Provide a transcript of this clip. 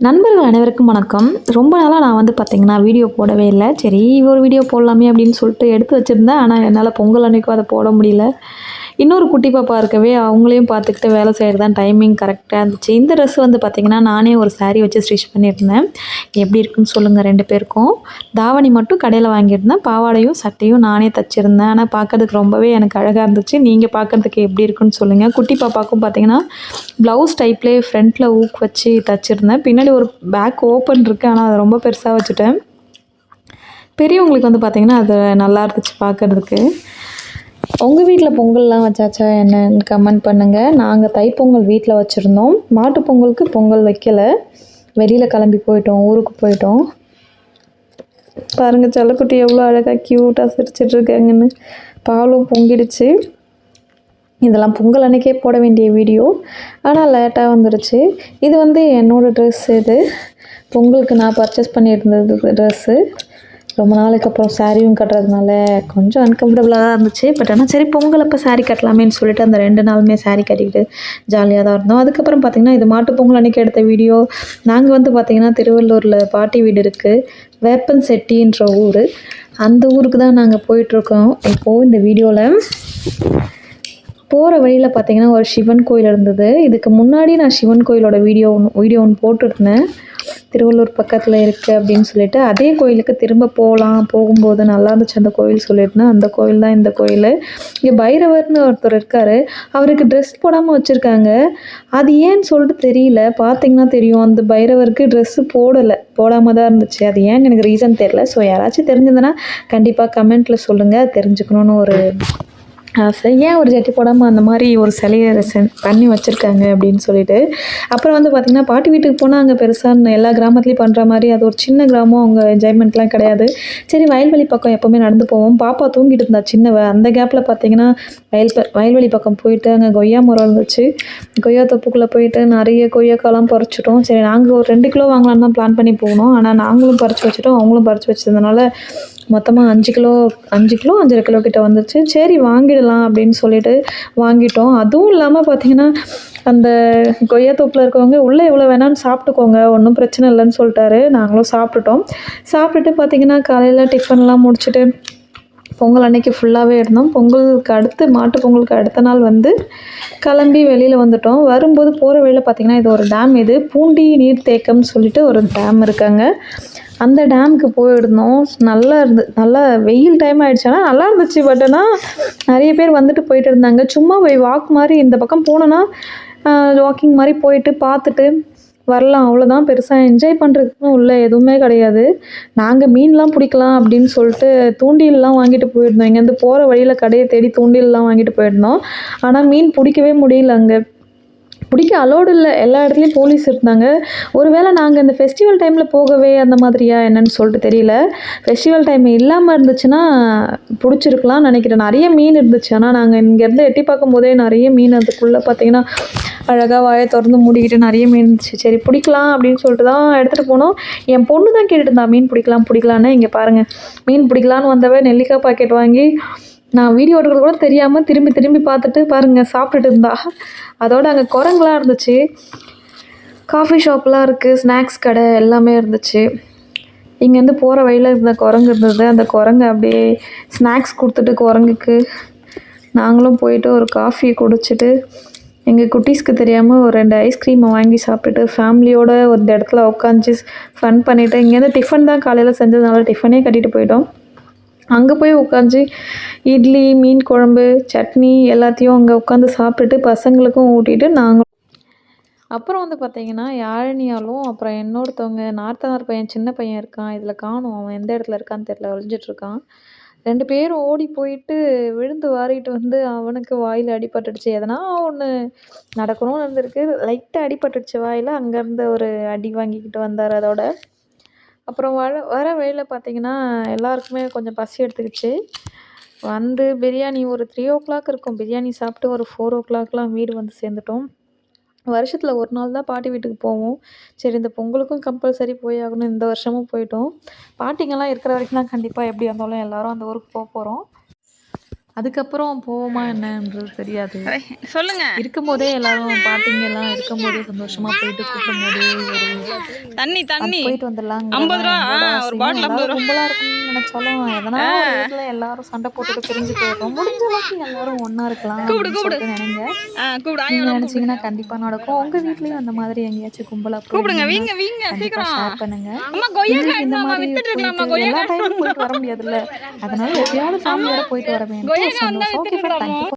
நண்பர்கள் அனைவருக்கும் வணக்கம். ரொம்ப நாளாக நான் வந்து பார்த்திங்கன்னா வீடியோ போடவே இல்லை. சரி ஒரு வீடியோ போடலாமே அப்படின்னு சொல்லிட்டு எடுத்து வச்சுருந்தேன். ஆனால் என்னால் பொங்கல் அன்னைக்கும் அதை போட முடியல. இன்னொரு குட்டி பாப்பா இருக்கவே அவங்களையும் பார்த்துக்கிட்டு வேலை செய்கிறது தான் டைமிங் கரெக்டாக இருந்துச்சு. இந்த ட்ரெஸ் வந்து பார்த்திங்கன்னா நானே ஒரு சாரீ வச்சு ஸ்டிச் பண்ணியிருந்தேன். எப்படி இருக்குன்னு சொல்லுங்கள் ரெண்டு பேருக்கும். தாவணி மட்டும் கடையில் வாங்கியிருந்தேன். பாவாடையும் சட்டையும் நானே தச்சிருந்தேன். ஆனால் பார்க்கறதுக்கு ரொம்பவே எனக்கு அழகாக இருந்துச்சு. நீங்கள் பார்க்கறதுக்கு எப்படி இருக்குன்னு சொல்லுங்கள் குட்டி பாப்பாக்கும் பார்த்தீங்கன்னா ப்ளவுஸ் டைப்லேயே ஃப்ரண்ட்டில் ஊக் வச்சு தச்சிருந்தேன். பின்னாடி ஒரு பேக் ஓப்பன் இருக்குது ஆனால் அதை ரொம்ப பெருசாக வச்சுட்டேன். பெரியவங்களுக்கு வந்து பார்த்திங்கன்னா அது நல்லா இருந்துச்சு பார்க்கறதுக்கு உங்கள் வீட்டில் பொங்கல்லாம் வச்சாச்சா என்னன்னு கமெண்ட் பண்ணுங்கள் நாங்கள் தைப்பொங்கல் வீட்டில் வச்சுருந்தோம். மாட்டுப் பொங்கலுக்கு பொங்கல் வைக்கலை. வெளியில் கிளம்பி போயிட்டோம். ஊருக்கு போயிட்டோம். பாருங்கள் செல்லக்குட்டி எவ்வளோ அழகாக க்யூட்டாக சிரிச்சிட்டு இருக்காங்கன்னு. பாலும் பொங்கிடுச்சு. இதெல்லாம் பொங்கல் அன்னைக்கே போட வேண்டிய வீடியோ ஆனால் லேட்டாக வந்துருச்சு. இது வந்து என்னோடய ட்ரெஸ் இது. பொங்கலுக்கு நான் பர்ச்சேஸ் பண்ணியிருந்தது ட்ரெஸ்ஸு ரொம்ப நாளைக்கு அப்புறம் சாரியும் கட்டுறதுனால கொஞ்சம் அன்கம்ஃபர்டபுளாக தான் இருந்துச்சு. பட் ஆனால் சரி பொங்கல் அப்போ saree கட்டலாமேன்னு சொல்லிட்டு அந்த ரெண்டு நாளுமே saree கட்டிக்கிட்டு ஜாலியாக தான் இருந்தோம். அதுக்கப்புறம் பார்த்திங்கன்னா இது மாட்டு பொங்கல் அன்னைக்கு எடுத்த வீடியோ நாங்கள் வந்து பார்த்திங்கன்னா திருவள்ளூரில் பாட்டி வீடு இருக்குது வேப்பன் செட்டின்ற ஊர். அந்த ஊருக்கு தான் நாங்கள் போயிட்டுருக்கோம். இப்போது இந்த வீடியோவில் போகிற வழியில் பார்த்தீங்கன்னா ஒரு சிவன் கோயில் இருந்தது. இதுக்கு முன்னாடி நான் சிவன் கோயிலோட வீடியோ ஒன்று வீடியோ ஒன்று போட்டிருந்தேன். திருவள்ளூர் பக்கத்தில் இருக்குது அப்படின்னு சொல்லிட்டு அதே கோயிலுக்கு திரும்ப போகலாம் போகும்போது நல்லா இருந்துச்சு. அந்த கோயில் சொல்லியிருந்தேன். அந்த கோயில் தான் இந்த கோயில். இங்கே பைரவர்னு ஒருத்தர் இருக்கார். அவருக்கு ட்ரெஸ் போடாமல் வச்சுருக்காங்க. அது ஏன்னு சொல்லிட்டு தெரியல. பார்த்தீங்கன்னா தெரியும். அந்த பைரவருக்கு ட்ரெஸ்ஸு போடலை. போடாமல் தான் இருந்துச்சு. அது ஏன்னு எனக்கு ரீசன் தெரில ஸோ யாராச்சும் தெரிஞ்சதுன்னா கண்டிப்பாக கமெண்ட்டில் சொல்லுங்கள் தெரிஞ்சுக்கணுன்னு ஒரு ஆசை ஏன் ஒரு ஜட்டி போடாமல் அந்த மாதிரி ஒரு சிலையை சென் பண்ணி வச்சுருக்காங்க அப்படின்னு சொல்லிட்டு. அப்புறம் வந்து பார்த்திங்கன்னா பாட்டி வீட்டுக்கு போனால் அங்கே பெருசாக எல்லா கிராமத்துலேயும் பண்ணுற மாதிரி அது ஒரு சின்ன கிராமம் அவங்க என்ஜாய்மெண்ட்லாம் கிடையாது. சரி வயல்வெளி பக்கம் எப்போவுமே நடந்து போவோம். பாப்பா தூங்கிட்டு இருந்தா சின்னவ. அந்த கேப்பில் பார்த்தீங்கன்னா வயல் வயல்வெளி பக்கம் போயிட்டு அங்கே கொய்யா மரம் இருந்துச்சு. கொய்யா தொப்புக்குள்ளே போயிட்டு நிறைய கொய்யாக்காலாம் பறிச்சிட்டோம். சரி நாங்கள் ஒரு ரெண்டு கிலோ வாங்கலான்னு தான் பிளான் பண்ணி போனோம். ஆனால் நாங்களும் பறித்து வச்சுட்டோம். அவங்களும் பறித்து வச்சதுனால மொத்தமாக அஞ்சு கிலோ அஞ்சு கிலோ அஞ்சரை கிலோ கிட்ட வந்துருச்சு. சரி வாங்கிடலாம். அப்படின்னு சொல்லிட்டு வாங்கிட்டோம். அதுவும் இல்லாமல் பார்த்தீங்கன்னா அந்த கொய்யா தோப்பில் இருக்கவங்க உள்ளே எவ்வளோ வேணாலும் சாப்பிட்டுக்கோங்க ஒன்றும் பிரச்சனை இல்லைன்னு சொல்லிட்டாரு. நாங்களும் சாப்பிட்டுட்டோம். சாப்பிட்டுட்டு பார்த்தீங்கன்னா காலையில் டிஃபன்லாம் முடிச்சுட்டு பொங்கல் அன்னைக்கு ஃபுல்லாகவே இருந்தோம். பொங்கலுக்கு அடுத்து மாட்டு பொங்கலுக்கு அடுத்த நாள் வந்து கிளம்பி வெளியில் வந்துட்டோம். வரும்போது போகிற வழியில் பார்த்திங்கன்னா இது ஒரு டேம் இது. பூண்டி நீர்த்தேக்கம்னு சொல்லிட்டு ஒரு டேம் இருக்காங்க. அந்த டேமுக்கு போயிருந்தோம். நல்லா இருந்து நல்லா வெயில் டைம் ஆயிடுச்சு. ஆனால் நல்லா இருந்துச்சு. பட் ஆனால் நிறைய பேர் வந்துட்டு போயிட்டு இருந்தாங்க. சும்மா போய் வாக் மாதிரி இந்த பக்கம் போனோன்னா வாக்கிங் மாதிரி போயிட்டு பார்த்துட்டு வரலாம். அவ்வளோதான் பெருசாக என்ஜாய் பண்ணுறதுக்கும் உள்ள எதுவுமே கிடையாது. நாங்கள் மீன்லாம் பிடிக்கலாம் அப்படின்னு சொல்லிட்டு தூண்டில்லாம் வாங்கிட்டு போயிருந்தோம். இங்கேருந்து போகிற வழியில் கடையை தேடி தூண்டில்லாம் வாங்கிட்டு போயிருந்தோம். ஆனால் மீன் பிடிக்கவே முடியல அங்கே. பிடிக்க அலோடு இல்லை. எல்லா இடத்துலையும் போலீஸ் இருந்தாங்க. ஒருவேளை நாங்கள் இந்த ஃபெஸ்டிவல் டைமில் போகவே அந்த மாதிரியா என்னன்னு சொல்லிட்டு தெரியல. ஃபெஸ்டிவல் டைம் இல்லாமல் இருந்துச்சுன்னா பிடிச்சிருக்கலாம் நினைக்கிறேன். நிறைய மீன் இருந்துச்சு. ஆனால் நாங்கள் இங்கேருந்து எட்டி பார்க்கும்போதே நிறைய மீன் அதுக்குள்ளே பார்த்தீங்கன்னா அழகாக வாயை திறந்து மூடிக்கிட்டு நிறைய மீன் இருந்துச்சு. சரி பிடிக்கலாம் அப்படின்னு சொல்லிட்டு தான் எடுத்துகிட்டு போனோம். என் பொண்ணு தான் கேட்டுட்டு இருந்தா மீன் பிடிக்கலாம் பிடிக்கலான்னு இங்கே பாருங்கள் மீன் பிடிக்கலான்னு வந்தவ நெல்லிக்காய் பாக்கெட் வாங்கி நான் வீடியோ எடுக்கிறது கூட தெரியாமல் திரும்பி திரும்பி பார்த்துட்டு பாருங்கள் சாப்பிட்டுட்டு இருந்தா. அதோட அங்கே குரங்குலாம் இருந்துச்சு. காஃபி ஷாப்லாம் இருக்குது ஸ்நாக்ஸ் கடை எல்லாமே இருந்துச்சு. இங்கேருந்து போகிற வழியில் இருந்த குரங்கு இருந்தது. அந்த குரங்கு அப்படியே ஸ்நாக்ஸ் கொடுத்துட்டு குரங்குக்கு நாங்களும் போயிட்டு ஒரு காஃபி குடிச்சிட்டு எங்கள் குட்டீஸ்க்கு தெரியாமல் ஒரு ரெண்டு ஐஸ்கிரீமை வாங்கி சாப்பிட்டுட்டு ஃபேமிலியோட ஒரு இந்த இடத்துல உட்காந்து ஃபன் பண்ணிவிட்டு இங்கேருந்து டிஃபன் தான் காலையில் செஞ்சதுனால டிஃபனே கட்டிட்டு போயிட்டோம். அங்கே போய் உட்காந்து இட்லி மீன் குழம்பு சட்னி எல்லாத்தையும் அங்கே உட்காந்து சாப்பிட்டுட்டு பசங்களுக்கும் ஊட்டிட்டு நாங்கள் அப்புறம் வந்து பார்த்தீங்கன்னா யாழினியாலும் அப்புறம் இன்னொருத்தவங்க நார்த்தனார் பையன் சின்ன பையன் இருக்கான். இதில் காணும் அவன் எந்த இடத்துல இருக்கான்னு தெரியல ஒழிஞ்சிட்ருக்கான் ரெண்டு பேரும் ஓடி போயிட்டு விழுந்து வாரிட்டு வந்து அவனுக்கு வாயில் அடிபட்டுடுச்சு. எதனா ஒன்று நடக்கணும்னு இருந்திருக்கு. லைட்டாக அடிபட்டுடுச்சு வாயில். அங்கேருந்து ஒரு அடி வாங்கிக்கிட்டு வந்தார் அதோட. அப்புறம் வர வர வழியில் பார்த்தீங்கன்னா எல்லாருக்குமே கொஞ்சம் பசி எடுத்துக்கிச்சு. வந்து பிரியாணி ஒரு த்ரீ ஓ கிளாக் இருக்கும். பிரியாணி சாப்பிட்டு ஒரு ஃபோர் ஓ கிளாக்லாம் வீடு வந்து சேர்ந்துட்டோம். வருஷத்தில் ஒரு நாள் தான் பாட்டி வீட்டுக்கு போவோம். சரி இந்த பொங்கலுக்கும் கம்பல்சரி போய் ஆகணும். இந்த வருஷமும் போயிட்டோம். பாட்டிங்கெல்லாம் இருக்கிற வரைக்கும் தான் கண்டிப்பாக எப்படி இருந்தாலும் எல்லோரும் அந்த ஊருக்கு போக போகிறோம் அதுக்கப்புறம் போவோமா என்னன்றது தெரியாது. சொல்லுங்க. இருக்கும்போதே எல்லாரும் பாட்டிங்க எல்லாம் இருக்கும்போதே சந்தோஷமா போயிட்டு கூப்பிடும்போதே ஒரு தண்ணி தண்ணி. போயிட்டு வந்துடலாம் ஐம்பது ரூபா, ஒரு bottle ஐம்பது ரூபா. நினைச்சாலும் எதனா எல்லாரும் சண்டை போட்டுட்டு பிரிஞ்சு போயிடும் முடிஞ்ச அளவுக்கு எல்லாரும் ஒண்ணா இருக்கலாம் சொல்லிட்டு நினைங்க. கூப்பிடு. நீங்க நினைச்சீங்கன்னா கண்டிப்பா நடக்கும். உங்க வீட்லயும் அந்த மாதிரி எங்கேயாச்சும் கும்பலா கூப்பிடுங்க வீங்க வீங்க கண்டிப்பா சீக்கிரம். ஷேர் பண்ணுங்க. இந்த மாதிரி எல்லா டைமும் போயிட்டு வர முடியாதுல்ல. அதனால எப்பயாவது ஃபேமிலியோட போயிட்டு வர வேண்டிய சந்தோஷம். ஓகே